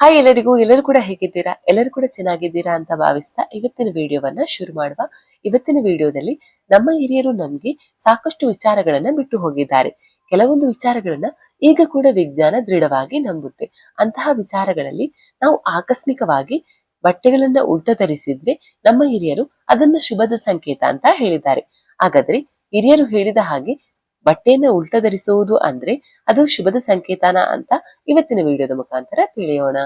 Hi ಎಲ್ಲರಿಗೂ, ಎಲ್ಲರೂ ಕೂಡ ಹೇಗಿದ್ದೀರಾ? ಎಲ್ಲರೂ ಕೂಡ ಚೆನ್ನಾಗಿದ್ದೀರಾ ಅಂತ ಭಾವಿಸ್ತಾ ಇವತ್ತಿನ ವಿಡಿಯೋವನ್ನ ಶುರು ಮಾಡುವ ಇವತ್ತಿನ ವಿಡಿಯೋದಲ್ಲಿ ನಮ್ಮ ಹಿರಿಯರು ನಮ್ಗೆ ಸಾಕಷ್ಟು ವಿಚಾರಗಳನ್ನ ಬಿಟ್ಟು ಹೋಗಿದ್ದಾರೆ. ಕೆಲವೊಂದು ವಿಚಾರಗಳನ್ನ ಈಗ ಕೂಡ ವಿಜ್ಞಾನ ದೃಢವಾಗಿ ನಂಬುತ್ತೆ. ಅಂತಹ ವಿಚಾರಗಳಲ್ಲಿ ನಾವು ಆಕಸ್ಮಿಕವಾಗಿ ಬಟ್ಟೆಗಳನ್ನ ಉಲ್ಟ ಧರಿಸಿದ್ರೆ ನಮ್ಮ ಹಿರಿಯರು ಅದನ್ನು ಶುಭದ ಸಂಕೇತ ಅಂತ ಹೇಳಿದ್ದಾರೆ. ಹಾಗಾದ್ರೆ ಹಿರಿಯರು ಹೇಳಿದ ಹಾಗೆ ಬಟ್ಟೆಯನ್ನ ಉಲ್ಟ ಧರಿಸುವುದು ಅಂದ್ರೆ ಅದು ಶುಭದ ಸಂಕೇತನ ಅಂತ ಇವತ್ತಿನ ವಿಡಿಯೋದ ಮುಖಾಂತರ ತಿಳಿಯೋಣ.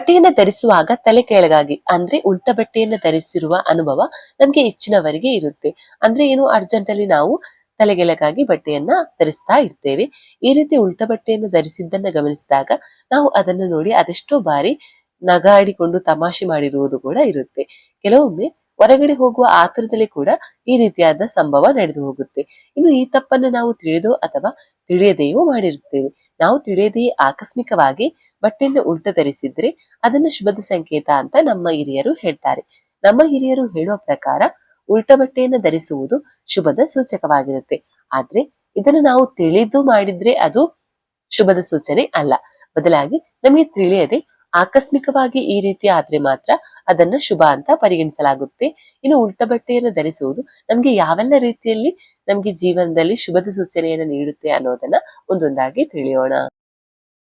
ಬಟ್ಟೆಯನ್ನ ಧರಿಸುವಾಗ ತಲೆ ಕೆಳಗಾಗಿ ಅಂದ್ರೆ ಉಲ್ಟ ಬಟ್ಟೆಯನ್ನ ಧರಿಸಿರುವ ಅನುಭವ ನಮ್ಗೆ ಹೆಚ್ಚಿನವರಿಗೆ ಇರುತ್ತೆ. ಅಂದ್ರೆ ಏನು ಅರ್ಜೆಂಟ್ ಅಲ್ಲಿ ನಾವು ತಲೆಗೆಳಗಾಗಿ ಬಟ್ಟೆಯನ್ನ ಧರಿಸ್ತಾ ಇರ್ತೇವೆ. ಈ ರೀತಿ ಉಲ್ಟ ಬಟ್ಟೆಯನ್ನು ಧರಿಸಿದ್ದನ್ನ ಗಮನಿಸಿದಾಗ ನಾವು ಅದನ್ನು ನೋಡಿ ಅದೆಷ್ಟೋ ಬಾರಿ ನಗಾಡಿಕೊಂಡು ತಮಾಷೆ ಮಾಡಿರುವುದು ಕೂಡ ಇರುತ್ತೆ. ಕೆಲವೊಮ್ಮೆ ಹೊರಗಡೆ ಹೋಗುವ ಆತುರದಲ್ಲಿ ಕೂಡ ಈ ರೀತಿಯಾದ ಸಂಭವ ನಡೆದು ಹೋಗುತ್ತೆ. ಇನ್ನು ಈ ತಪ್ಪನ್ನು ನಾವು ತಿಳಿದು ಅಥವಾ ತಿಳಿಯದೆಯೋ ಮಾಡಿರುತ್ತೇವೆ. ನಾವು ತಿಳಿಯದೆಯೇ ಆಕಸ್ಮಿಕವಾಗಿ ಬಟ್ಟೆಯನ್ನು ಉಲ್ಟ ಧರಿಸಿದ್ರೆ ಅದನ್ನು ಶುಭದ ಸಂಕೇತ ಅಂತ ನಮ್ಮ ಹಿರಿಯರು ಹೇಳ್ತಾರೆ. ನಮ್ಮ ಹಿರಿಯರು ಹೇಳುವ ಪ್ರಕಾರ ಉಲ್ಟ ಬಟ್ಟೆಯನ್ನು ಧರಿಸುವುದು ಶುಭದ ಸೂಚಕವಾಗಿರುತ್ತೆ. ಆದ್ರೆ ಇದನ್ನು ನಾವು ತಿಳಿದು ಮಾಡಿದ್ರೆ ಅದು ಶುಭದ ಸೂಚನೆ ಅಲ್ಲ. ಬದಲಾಗಿ ನಮಗೆ ತಿಳಿಯದೆ ಆಕಸ್ಮಿಕವಾಗಿ ಈ ರೀತಿ ಆದ್ರೆ ಮಾತ್ರ ಅದನ್ನ ಶುಭ ಅಂತ ಪರಿಗಣಿಸಲಾಗುತ್ತೆ. ಇನ್ನು ಉಲ್ಟ ಬಟ್ಟೆಯನ್ನು ಧರಿಸುವುದು ನಮ್ಗೆ ಯಾವೆಲ್ಲ ರೀತಿಯಲ್ಲಿ ನಮ್ಗೆ ಜೀವನದಲ್ಲಿ ಶುಭದ ಸೂಚನೆಯನ್ನು ನೀಡುತ್ತೆ ಅನ್ನೋದನ್ನ ಒಂದೊಂದಾಗಿ ತಿಳಿಯೋಣ.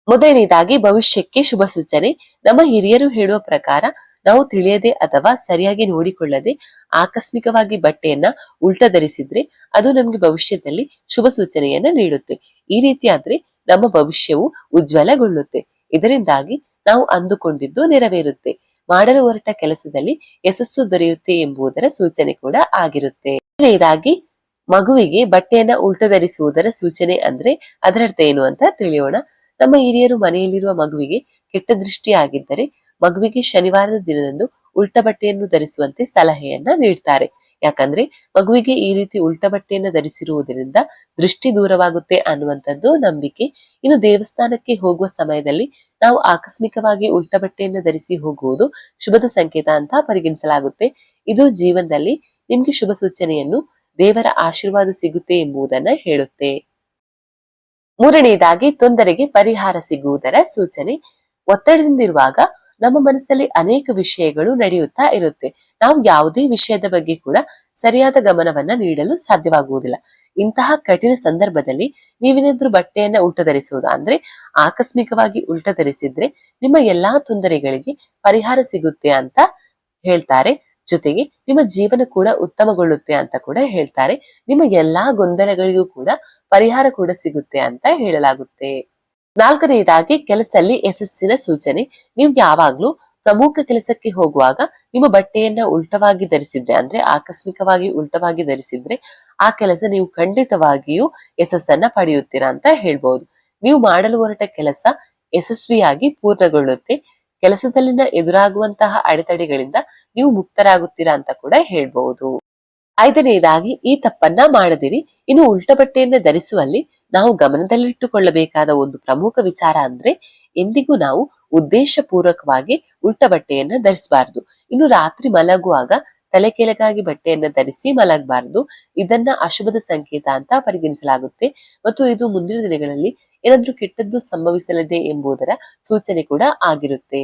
ಮೊದಲನೇದಾಗಿ ಭವಿಷ್ಯಕ್ಕೆ ಶುಭ ಸೂಚನೆ. ನಮ್ಮ ಹಿರಿಯರು ಹೇಳುವ ಪ್ರಕಾರ ನಾವು ತಿಳಿಯದೆ ಅಥವಾ ಸರಿಯಾಗಿ ನೋಡಿಕೊಳ್ಳದೆ ಆಕಸ್ಮಿಕವಾಗಿ ಬಟ್ಟೆಯನ್ನ ಉಲ್ಟ ಧರಿಸಿದ್ರೆ ಅದು ನಮ್ಗೆ ಭವಿಷ್ಯದಲ್ಲಿ ಶುಭ ಸೂಚನೆಯನ್ನ ನೀಡುತ್ತೆ. ಈ ರೀತಿಯಾದ್ರೆ ನಮ್ಮ ಭವಿಷ್ಯವು ಉಜ್ವಲಗೊಳ್ಳುತ್ತೆ. ಇದರಿಂದಾಗಿ ನಾವು ಅಂದುಕೊಂಡಿದ್ದು ನೆರವೇರುತ್ತೆ. ಮಾಡಲು ಹೊರಟ ಕೆಲಸದಲ್ಲಿ ಯಶಸ್ಸು ದೊರೆಯುತ್ತೆ ಎಂಬುದರ ಸೂಚನೆ ಕೂಡ ಆಗಿರುತ್ತೆ. ಇದಾಗಿ ಮಗುವಿಗೆ ಬಟ್ಟೆಯನ್ನ ಉಲ್ಟ ಧರಿಸುವುದರ ಸೂಚನೆ ಅಂದ್ರೆ ಅದರರ್ಥ ಏನು ಅಂತ ತಿಳಿಯೋಣ. ನಮ್ಮ ಹಿರಿಯರು ಮನೆಯಲ್ಲಿರುವ ಮಗುವಿಗೆ ಕೆಟ್ಟ ದೃಷ್ಟಿ ಆಗಿದ್ದರೆ ಮಗುವಿಗೆ ಶನಿವಾರದ ದಿನದಂದು ಉಲ್ಟ ಬಟ್ಟೆಯನ್ನು ಧರಿಸುವಂತೆ ಸಲಹೆಯನ್ನ ನೀಡ್ತಾರೆ. ಯಾಕಂದ್ರೆ ಮಗುವಿಗೆ ಈ ರೀತಿ ಉಲ್ಟ ಬಟ್ಟೆಯನ್ನು ಧರಿಸಿರುವುದರಿಂದ ದೃಷ್ಟಿ ದೂರವಾಗುತ್ತೆ ಅನ್ನುವಂಥದ್ದು ನಂಬಿಕೆ. ಇನ್ನು ದೇವಸ್ಥಾನಕ್ಕೆ ಹೋಗುವ ಸಮಯದಲ್ಲಿ ನಾವು ಆಕಸ್ಮಿಕವಾಗಿ ಉಲ್ಟ ಬಟ್ಟೆಯನ್ನು ಧರಿಸಿ ಹೋಗುವುದು ಶುಭದ ಸಂಕೇತ ಅಂತ ಪರಿಗಣಿಸಲಾಗುತ್ತೆ. ಇದು ಜೀವನದಲ್ಲಿ ನಿಮ್ಗೆ ಶುಭ ಸೂಚನೆಯನ್ನು ದೇವರ ಆಶೀರ್ವಾದ ಸಿಗುತ್ತೆ ಎಂಬುದನ್ನ ಹೇಳುತ್ತೆ. ಮೂರನೆಯದಾಗಿ ತೊಂದರೆಗೆ ಪರಿಹಾರ ಸಿಗುವುದರ ಸೂಚನೆ. ಒತ್ತಡದಿಂದಿರುವಾಗ ನಮ್ಮ ಮನಸ್ಸಲ್ಲಿ ಅನೇಕ ವಿಷಯಗಳು ನಡೆಯುತ್ತಾ ಇರುತ್ತೆ. ನಾವು ಯಾವುದೇ ವಿಷಯದ ಬಗ್ಗೆ ಕೂಡ ಸರಿಯಾದ ಗಮನವನ್ನ ನೀಡಲು ಸಾಧ್ಯವಾಗುವುದಿಲ್ಲ. ಇಂತಹ ಕಠಿಣ ಸಂದರ್ಭದಲ್ಲಿ ನೀವೇನಾದ್ರೂ ಬಟ್ಟೆಯನ್ನ ಉಲ್ಟ ಧರಿಸುವುದು ಅಂದ್ರೆ ಆಕಸ್ಮಿಕವಾಗಿ ಉಲ್ಟ ಧರಿಸಿದ್ರೆ ನಿಮ್ಮ ಎಲ್ಲಾ ತೊಂದರೆಗಳಿಗೆ ಪರಿಹಾರ ಸಿಗುತ್ತೆ ಅಂತ ಹೇಳ್ತಾರೆ. ಜೊತೆಗೆ ನಿಮ್ಮ ಜೀವನ ಕೂಡ ಉತ್ತಮಗೊಳ್ಳುತ್ತೆ ಅಂತ ಕೂಡ ಹೇಳ್ತಾರೆ. ನಿಮ್ಮ ಎಲ್ಲಾ ಗೊಂದಲಗಳಿಗೂ ಕೂಡ ಪರಿಹಾರ ಕೂಡ ಸಿಗುತ್ತೆ ಅಂತ ಹೇಳಲಾಗುತ್ತೆ. ನಾಲ್ಕನೆಯದಾಗಿ ಕೆಲಸದಲ್ಲಿ ಯಶಸ್ಸಿನ ಸೂಚನೆ. ನೀವು ಯಾವಾಗ್ಲೂ ಪ್ರಮುಖ ಕೆಲಸಕ್ಕೆ ಹೋಗುವಾಗ ನಿಮ್ಮ ಬಟ್ಟೆಯನ್ನ ಉಲ್ಟವಾಗಿ ಧರಿಸಿದ್ರೆ ಅಂದ್ರೆ ಆಕಸ್ಮಿಕವಾಗಿ ಉಲ್ಟವಾಗಿ ಧರಿಸಿದ್ರೆ ಆ ಕೆಲಸ ನೀವು ಖಂಡಿತವಾಗಿಯೂ ಯಶಸ್ಸನ್ನ ಪಡೆಯುತ್ತೀರಾ ಅಂತ ಹೇಳ್ಬಹುದು ನೀವು ಮಾಡಲು ಹೊರಟ ಕೆಲಸ ಯಶಸ್ವಿಯಾಗಿ ಪೂರ್ಣಗೊಳ್ಳುತ್ತೆ. ಕೆಲಸದಲ್ಲಿನ ಎದುರಾಗುವಂತಹ ಅಡೆತಡೆಗಳಿಂದ ನೀವು ಮುಕ್ತರಾಗುತ್ತೀರಾ ಅಂತ ಕೂಡ ಹೇಳ್ಬಹುದು ಐದನೆಯದಾಗಿ ಈ ತಪ್ಪನ್ನ ಮಾಡದಿರಿ. ಇನ್ನು ಉಲ್ಟ ಬಟ್ಟೆಯನ್ನ ಧರಿಸುವಲ್ಲಿ ನಾವು ಗಮನದಲ್ಲಿಟ್ಟುಕೊಳ್ಳಬೇಕಾದ ಒಂದು ಪ್ರಮುಖ ವಿಚಾರ ಅಂದ್ರೆ, ಎಂದಿಗೂ ನಾವು ಉದ್ದೇಶಪೂರ್ವಕವಾಗಿ ಉಲ್ಟ ಬಟ್ಟೆಯನ್ನ ಧರಿಸಬಾರದು. ಇನ್ನು ರಾತ್ರಿ ಮಲಗುವಾಗ ತಲೆ ಕೆಳಗಾಗಿ ಬಟ್ಟೆಯನ್ನ ಧರಿಸಿ ಮಲಗಬಾರದು. ಇದನ್ನ ಅಶುಭದ ಸಂಕೇತ ಅಂತ ಪರಿಗಣಿಸಲಾಗುತ್ತೆ. ಮತ್ತು ಇದು ಮುಂದಿನ ದಿನಗಳಲ್ಲಿ ಏನಾದ್ರೂ ಕೆಟ್ಟದ್ದು ಸಂಭವಿಸಲಿದೆ ಎಂಬುದರ ಸೂಚನೆ ಕೂಡ ಆಗಿರುತ್ತೆ.